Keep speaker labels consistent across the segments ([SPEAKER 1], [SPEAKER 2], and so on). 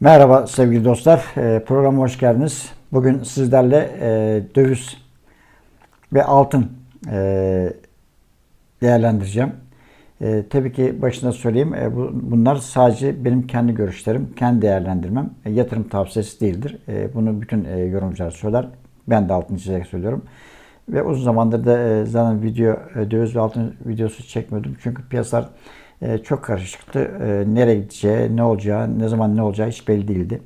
[SPEAKER 1] Merhaba sevgili dostlar. E, programa hoş geldiniz. Bugün sizlerle e, döviz ve altın e, değerlendireceğim. E, tabii ki başında söyleyeyim e, bu, bunlar sadece benim kendi görüşlerim, kendi değerlendirmem. E, yatırım tavsiyesi değildir. E, bunu bütün e, yorumcular söyler. Ben de altını çizerek söylüyorum. Ve uzun zamandır da e, zaten video, e, döviz ve altın videosu çekmiyordum. Çünkü piyasalar e, çok karışıktı. E, nereye gideceği, ne olacağı, ne zaman ne olacağı hiç belli değildi.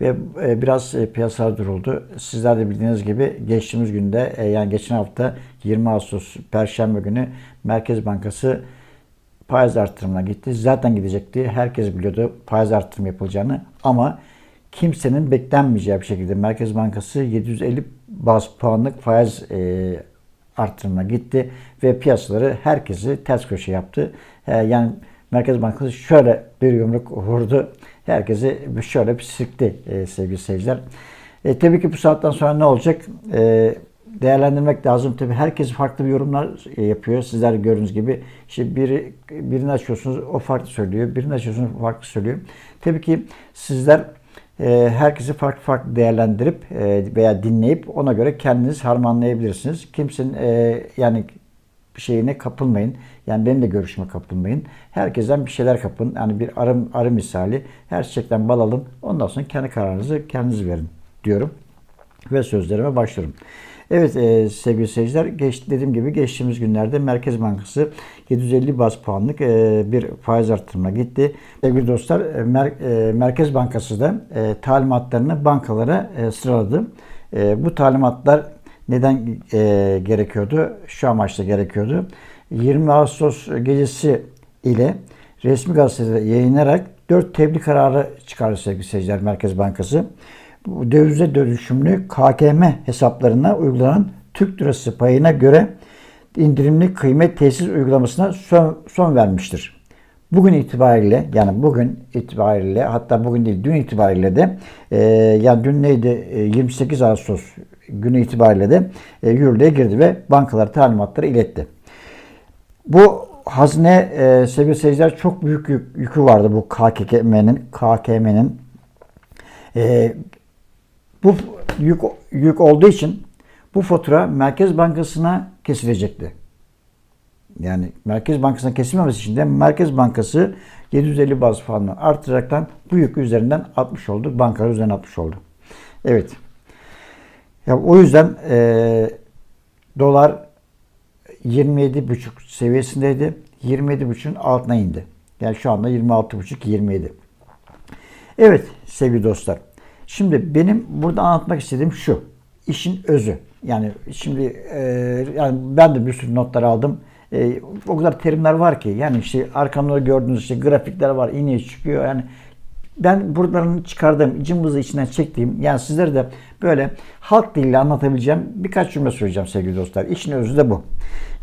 [SPEAKER 1] Ve e, biraz e, piyasalar duruldu. Sizler de bildiğiniz gibi geçtiğimiz günde e, yani geçen hafta 20 Ağustos Perşembe günü Merkez Bankası faiz artırımına gitti. Zaten gidecekti. Herkes biliyordu faiz artırım yapılacağını ama kimsenin beklenmeyeceği bir şekilde Merkez Bankası 750 baz puanlık faiz e, artırımına gitti ve piyasaları herkesi ters köşe yaptı. E, yani Merkez Bankası şöyle bir yumruk vurdu. Herkesi şöyle bir silkti e, sevgili seyirciler. E, tabii ki bu saatten sonra ne olacak? E, değerlendirmek lazım. Tabii herkes farklı bir yorumlar e, yapıyor. Sizler gördüğünüz gibi işte biri birini açıyorsunuz o farklı söylüyor. Birini açıyorsunuz farklı söylüyor. Tabii ki sizler herkesi farklı farklı değerlendirip e, veya dinleyip ona göre kendiniz harmanlayabilirsiniz. Kimsenin e, yani bir şeyine kapılmayın. Yani benim de görüşüme kapılmayın. Herkesten bir şeyler kapın. Yani bir arı, arı misali. Her çiçekten bal alın. Ondan sonra kendi kararınızı kendiniz verin diyorum. Ve sözlerime başlıyorum. Evet e, sevgili seyirciler geç, dediğim gibi geçtiğimiz günlerde Merkez Bankası 750 bas puanlık e, bir faiz artırımına gitti. Sevgili dostlar e, Mer, e, Merkez Bankası da e, talimatlarını bankalara e, sıraladı. E, bu talimatlar neden e, gerekiyordu? Şu amaçla gerekiyordu. 20 Ağustos gecesi ile resmi gazetede yayınlayarak 4 tebliğ kararı çıkardı sevgili seyirciler Merkez Bankası. Dövize dönüşümlü KKM hesaplarına uygulanan Türk lirası payına göre indirimli kıymet tesis uygulamasına son, son vermiştir. Bugün itibariyle yani bugün itibariyle hatta bugün değil dün itibariyle de e, yani dün neydi e, 28 Ağustos günü itibariyle de e, yürürlüğe girdi ve bankalar talimatları iletti. Bu hazine e, sevgili seyirciler çok büyük yük, yükü vardı bu KKM'nin KKM'nin e, bu yük, yük olduğu için bu fatura Merkez Bankası'na kesilecekti. Yani Merkez Bankası'na kesilmemesi için de Merkez Bankası 750 baz puanını artıraraktan bu yük üzerinden 60 oldu. Bankalar üzerinden 60 oldu. Evet. Ya o yüzden e, dolar 27,5 seviyesindeydi. 27,5'un altına indi. Yani şu anda 26,5-27. Evet sevgili dostlar. Şimdi benim burada anlatmak istediğim şu. İşin özü. Yani şimdi e, yani ben de bir sürü notlar aldım. E, o kadar terimler var ki yani işte arkamda gördüğünüz işte grafikler var, iğne çıkıyor. Yani ben buradan çıkardığım, cımbızı içinden çektiğim yani sizlere de böyle halk diliyle anlatabileceğim birkaç cümle söyleyeceğim sevgili dostlar. İşin özü de bu.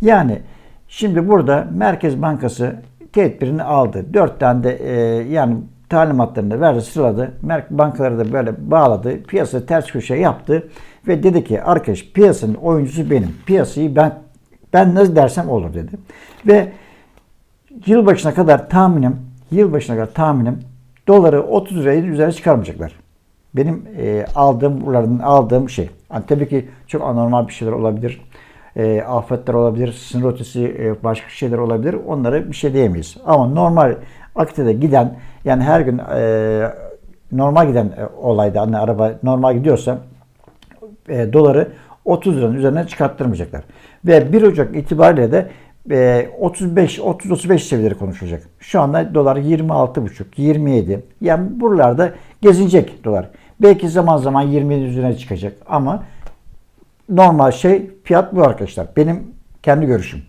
[SPEAKER 1] Yani şimdi burada Merkez Bankası tedbirini aldı. Dört tane de e, yani talimatlarını verdi, sıraladı. Bankaları da böyle bağladı. Piyasa ters köşe yaptı. Ve dedi ki arkadaş piyasanın oyuncusu benim. Piyasayı ben ben nasıl dersem olur dedi. Ve yılbaşına kadar tahminim yılbaşına kadar tahminim doları 30 liraya üzerine çıkarmayacaklar. Benim e, aldığım buralardan aldığım şey. Yani tabii ki çok anormal bir şeyler olabilir. E, afetler olabilir, sınır ötesi e, başka şeyler olabilir. Onlara bir şey diyemeyiz. Ama normal akitede giden yani her gün e, normal giden e, olayda hani araba normal gidiyorsa e, doları 30 liranın üzerine çıkarttırmayacaklar. Ve 1 Ocak itibariyle de e, 35 30 35 seviyeleri konuşulacak. Şu anda dolar 26,5 27. Yani buralarda gezinecek dolar. Belki zaman zaman 27 üzerine çıkacak ama normal şey fiyat bu arkadaşlar. Benim kendi görüşüm.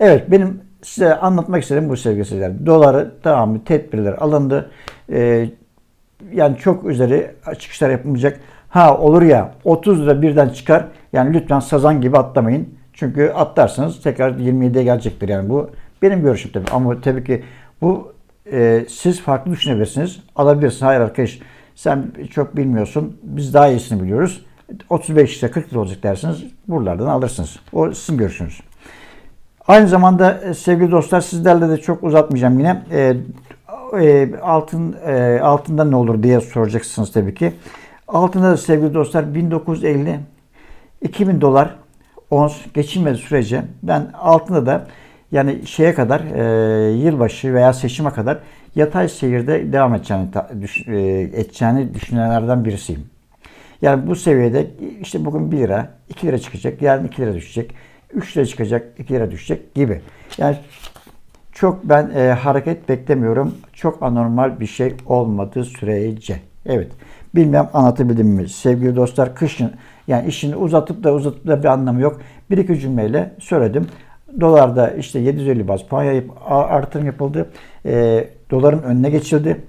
[SPEAKER 1] Evet benim size anlatmak istediğim bu sevgili seyirciler. Doları tamamı tedbirler alındı. Ee, yani çok üzeri çıkışlar yapılmayacak. Ha olur ya 30 lira birden çıkar. Yani lütfen sazan gibi atlamayın. Çünkü atlarsanız tekrar 27'ye gelecektir. Yani bu benim görüşüm tabii. Ama tabii ki bu e, siz farklı düşünebilirsiniz. Alabilirsiniz. Hayır arkadaş sen çok bilmiyorsun. Biz daha iyisini biliyoruz. 35 ise 40 lira olacak dersiniz. Buralardan alırsınız. O sizin görüşünüz. Aynı zamanda e, sevgili dostlar sizlerle de çok uzatmayacağım yine. E, e, altın e, altında ne olur diye soracaksınız tabii ki. Altında da sevgili dostlar 1950 2000 dolar ons geçilmediği sürece ben altında da yani şeye kadar e, yılbaşı veya seçime kadar yatay seyirde devam edeceğini, düş- e, edeceğini düşünenlerden birisiyim. Yani bu seviyede işte bugün 1 lira, 2 lira çıkacak, yarın 2 lira düşecek, 3 lira çıkacak, 2 lira düşecek gibi. Yani çok ben e, hareket beklemiyorum. Çok anormal bir şey olmadığı sürece. Evet. Bilmem anlatabildim mi? Sevgili dostlar kışın yani işini uzatıp da uzatıp da bir anlamı yok. Bir iki cümleyle söyledim. Dolarda işte 750 baz puan yayıp artırım yapıldı. E, doların önüne geçildi.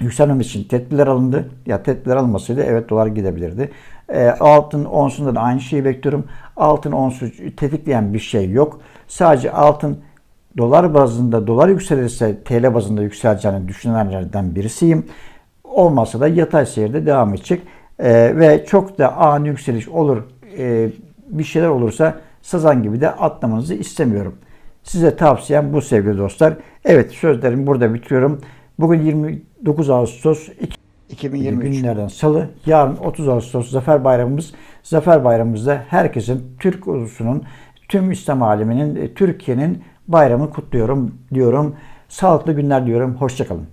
[SPEAKER 1] Yükselmemesi için tedbirler alındı. Ya tedbirler alınmasaydı evet dolar gidebilirdi. E, altın onsunda da aynı şeyi bekliyorum. Altın onsu tetikleyen bir şey yok. Sadece altın dolar bazında dolar yükselirse TL bazında yükseleceğini düşünenlerden birisiyim. Olmazsa da yatay seyirde devam edecek. Ee, ve çok da ani yükseliş olur e, bir şeyler olursa sazan gibi de atlamanızı istemiyorum. Size tavsiyem bu sevgili dostlar. Evet sözlerimi burada bitiriyorum. Bugün 29 Ağustos 2023 günlerden salı. Yarın 30 Ağustos Zafer Bayramımız. Zafer Bayramımızda herkesin Türk ulusunun, tüm İslam aleminin, e, Türkiye'nin bayramını kutluyorum diyorum. Sağlıklı günler diyorum. Hoşçakalın.